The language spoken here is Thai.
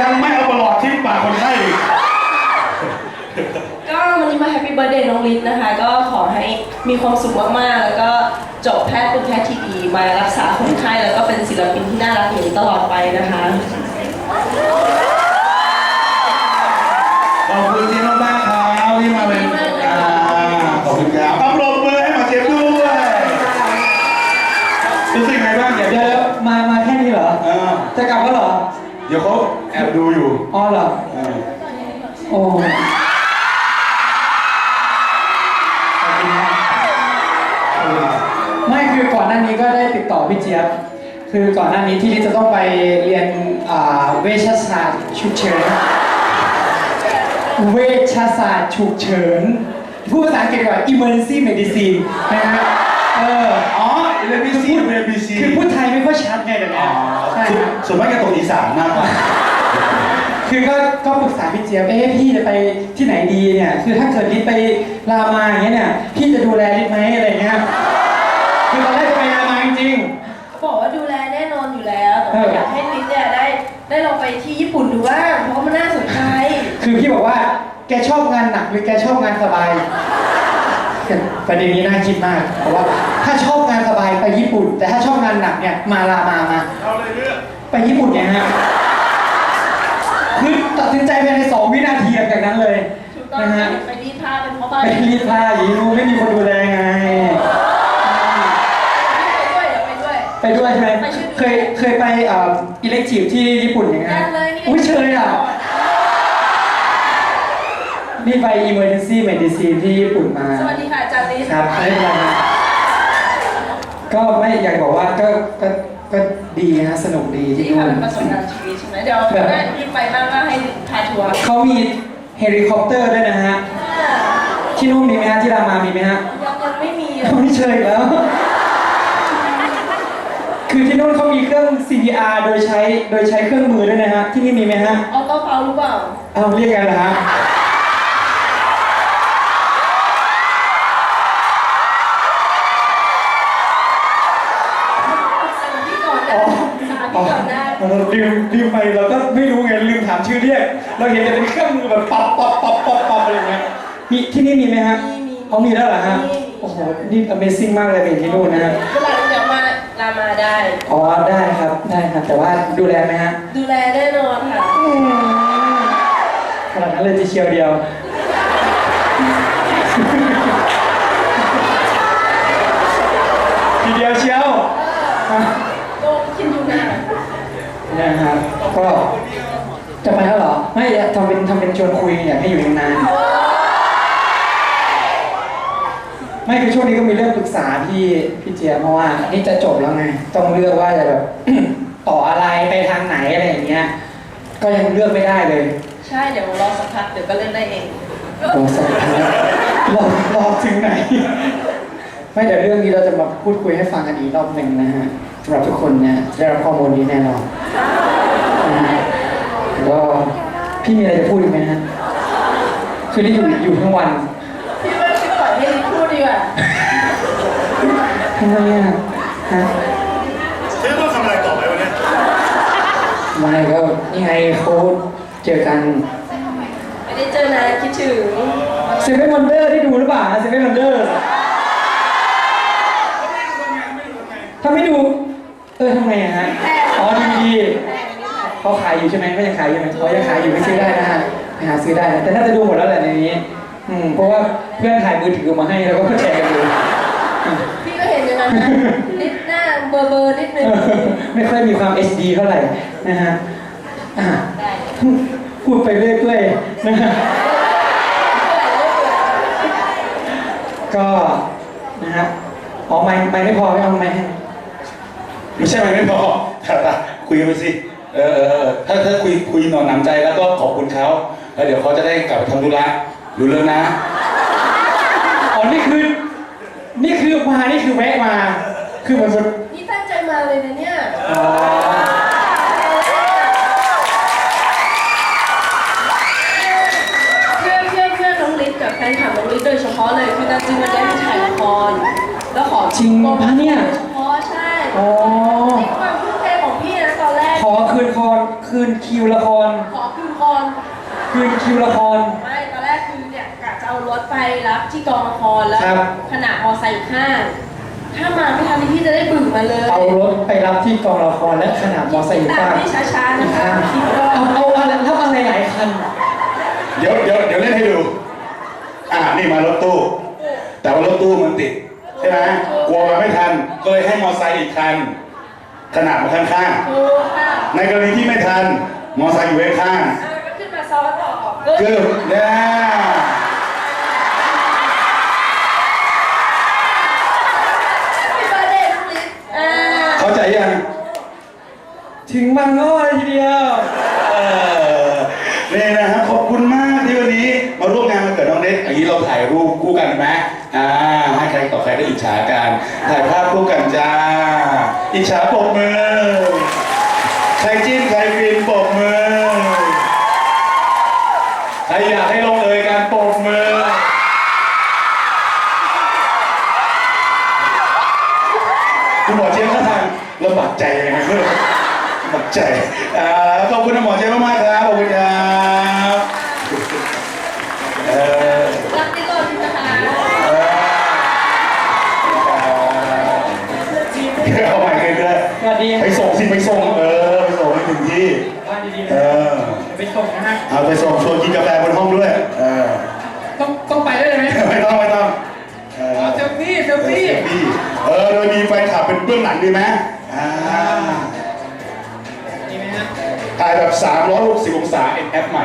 ยังยังไม่เอาประหลอดที่ปากคนไข้อีกก็วันนี้มาแฮปปี้เบิร์ดเดย์น้องลิศนะคะ ก็ขอให้มีความสุขมาก ๆ แล้วก็จบแพทย์เป็นแพทย์ที่ดี มารักษาคนไข้แล้วก็เป็นศิลปินที่น่ารักอย่างนี้ตลอดไปนะคะ ขอบคุณที่มากๆครับที่มาเป็นอ่าขอบคุณครับเอาปรบมือให้หมอเจ็บด้วยรู้สึกไงบ้างเดี๋ยวเดี๋ยวมา มาแค่นี้เหรอเออจะกลับแล้วเหรอ เดี๋ยวเขาแอบ ดูอยู่อ๋อเหรอเออโอ้ขอบคุณครับไม่คือก่อนหน้านี้ก็ได้ติดต่อพี่เจี๊ยบคือก่อนหน้านี้ที่ลิจะต้องไปเรียนอ่าเวชศาสตร์ฉุกเฉิน เวชศาสตร์ฉุกเฉินพูดภาษาอังกฤษก่อน emergency medicine นะฮะเอออ๋อเรนบีซีเรนบีซีคือพูดไทยไม่ค่อยชัดไงเดี๋ยวอ๋นี้อใช่ครับ ส่วนมากจะตกอีสานมากกว่า คือก็ก็ปรึกษาพี่เจี๊ยบเอ๊ะพี่จะไปที่ไหนดีเนี่ย คือถ้าเกิดลิศไปรามาอย่างเงี้ยเนี่ยพี่จะดูแลลิศไหมอะไรเงี้ยคือตอนแรกจะไปรามาจริง เขาบอกว่าดูแลแน่นอนอยู่แล้วแต่ว่าเออออยากให้ลิศเนี่ยได้ได้ลองไปที่ญี่ปุ่นดูบ้างเพราะว่ามันน่าสนใจๆคือพี่บอกว่าแกชอบงานหนักหรือแกชอบงานสบายประเด็นนี้น่าคิดมาก เพราะว่า ถ้าชอบงานสบายไปญี่ปุ่น แต่ถ้าชอบงานหนักเนี่ยมารามามาเอาเลยเลือก ไปญี่ปุ่นเนี่ยฮะคือ ตัดสินใจภายในสองวินาทีหลังจากนั้นเลย ถูกต้องนะฮะ ไปรีดผ้าเป็นพ่อบ้านไปรีดผ้าอย่างนี้ไม่มีคนดูแลไง ไปด้วยเดี๋ยวไปด้วย ไปด้วยใช่ไหมไปช่วยดู เคยเคยไปเอ่อิเล็กทีฟที่ญี่ปุ่นอย่างเงี้ยยังเลยนี่อุ้ยเชยอะ นี่ไป emergency medicine ที่ญี่ปุ่นมา สวัสดีค่ะอาจารย์ลิศครับไม่เป็นไรครับก็ไม่อยากบอกว่าก็ก็ก็ ดีฮะสนุกดีที่ที่นู่นทำเป็นประสบการณ์ชีวิตใช่ไหมเดี๋ยวแบบได้รีบไปบ้างก็ให้พาทัวร์เขามีเฮลิคอปเตอร์ด้วยนะฮะ ที่นู่นมีไหมฮะที่รามามีไหมฮะ ยังยังไม่มีอะไม่เชยอีกแล้ว คือที่นู่นเขามีเครื่อง CPR โดยใช้ โดยใช้เครื่องมือด้วยนะฮะ ที่นี่มีไหมฮะ ออโต้เปาหรือเปล่า เอาเรียกกันเหรอฮะ เรียกเราเห็นแต่เป็นเครื่องมือแบบปับปับปับปับปับอะไรอย่างเงี้ยมีที่นี่มีไหมฮะมีมี เขามีแล้วเหรอฮะมีโอ้โหนี่ Amazing มากเลยเป็นที่นู่นนะฮะเวลาเดี๋ยวมาลามาได้ อ๋อได้ครับได้ครับ แต่ว่าดูแลไหมฮะดูแลแน่นอนค่ะ ขนาดนั้นเลยทีเชียวเดียว วนคุยอยากให้อยู่นานๆไม่คือช่วงนี้ก็มีเรื่องปรึกษาพี่พี่เจี๊ยบเพราะว่านี่จะจบแล้วไง ต้องเลือกว่าจะแบบ ต่ออะไรไปทางไหนอะไรอย่างเงี้ย ก็ยังเลือกไม่ได้เลยใช่เดี๋ยวรอสักพักเดี๋ยวก็เล่นได้เองรอสักพักรอรอถึงไหน ไม่เดี๋ยวเรื่องนี้เราจะมาพูดคุยให้ฟังกันอีกรอบหนึ่งนะฮะสำหรับทุกคนนะจะได้รับข้อมูลนี้แน่นอนนะฮะแล้วก็ พี่มีอะไรจะพูดอีกไหมฮะคือนี่อยู่อยู่ทั้งวันพี่ว่าพี่ปล่อยให้ลินพูดดีกว่าทำไมอะฮะฉันต้องทำอะไรต่อไปวันนี้ไม่ก็นี่ไงเขาเจอกันไม่ได้เจอนานคิดถึงเซเว่นวันเดอร์ได้ดูหรือเปล่าเซเว่นวันเดอร์ถ้าไม่ดูเออทำไมอะฮะอ๋อดีดี เขาขายอยู่ใช่ไหมก็ยังขายอยู่ไหมเขายังขายอยู่ไม่ซื้อได้นะฮะไปหาซื้อได้นะแต่น่าจะดูหมดแล้วแหละในนี้ อืมเพราะว่าเพื่อนถ่ายมือถือมาให้แล้วก็แชร์กันดูอืมพี่ก็เห็นอย่างนั้นนะนิดหน้าเบอร์เบอร์นิดนึงไม่ค่อยมีความ HD เท่าไหร่นะฮะอะพูดไปเรื่อยๆนะฮะก็นะฮะอ๋อไม่ไม่ไม่พอไม่เอาไม่ให้ไม่ใช่ไหมไม่พอแต่แต่คุยกันไปสิ เออเออเออถ้าถ้าคุยคุยหนอนหนำใจแล้วก็ขอบคุณเขาแล้วเดี๋ยวเขาจะได้กลับไปทำธุระรู้เรื่องนะอ๋อนี่คือ นี่คือมานี่คือแวะมา คือเหมือนแบบนี่ตั้งใจมาเลยนะเนี่ยอ๋อเพื่อนเพื่อนเพื่อนน้องลิศกับแฟนคลับน้องลิศโดยเฉพาะเลยคือตามจริงมันได้ไปถ่ายละครแล้วขอจริงปะเนี่ยโดยเฉพาะใช่อ๋อ คืนคิวละคร ขอคืนคอนคืนคิวละคร ไม่ตอนแรกคือเนี่ยกะจะเอารถไปรับที่กองละครแล้วครับ ขณะมอไซค์อยู่ข้างถ้ามาไม่ทันนี่พี่จะได้บึ่งมาเลยเอารถไปรับที่กองละครและขนาดมอไซค์อยู่ตาข้ามงพี่ช้าๆอีนะกคะข้างคิดว่าเอาเอาอะไรแล้วอะไรหลายคัน เดี๋ยวเดี๋ยวเดี๋ยวเล่นให้ดู อ่านี่มารถตู้ แต่ว่ารถตู้มันติด ใช่ไหมกลัวมาไม่ทัน ก็เลยให้มอไซค์อีกคัน ขนาดมาข้างถูกค่ะๆ ในกรณีที่ไม่ทัน มอไซค์อยู่ข้างอะก็ขึ้นมาซ้อนต่อๆคือเนี่ยพี่เบิร์ดเดย์น้องลิศอ่าเข้าใจยัง ถึงบางอ้อเลยทีเดียว เออนี่นะครับขอบคุณมากที่วันนี้มาร่วมงานวันเกิดน้องเน็ตอย่างนี้เราถ่ายรูปคู่กันไหมอ่า ใครได้อิจฉากันถ่ายภาพคู่กันจ้า อิจฉาปรบมือ ใครจิ้นใครฟินปรบมือ ใครอยากให้ลงเอยการปรบมือ คุณหมอเจี๊ยบท่าทางลำบากใจยังไงไม่รู้ลำบากใจอ่าขอบคุณคุณหมอเจี๊ยบมากๆครับขอบคุณครับ ไปส่งชวนกินกาแฟบนห้องด้วยเออต้องต้องไปได้เลยไหมไม่ต้องไม่ต้องเอออ๋อเซลฟี่เซลเซฟี่ลฟี่ เออโดยมีแฟนคลับเป็นเบื้องหลังดีไหมอ่าดีไหมฮะถ่ายแบบ360องศาเอ็นแอปใหม่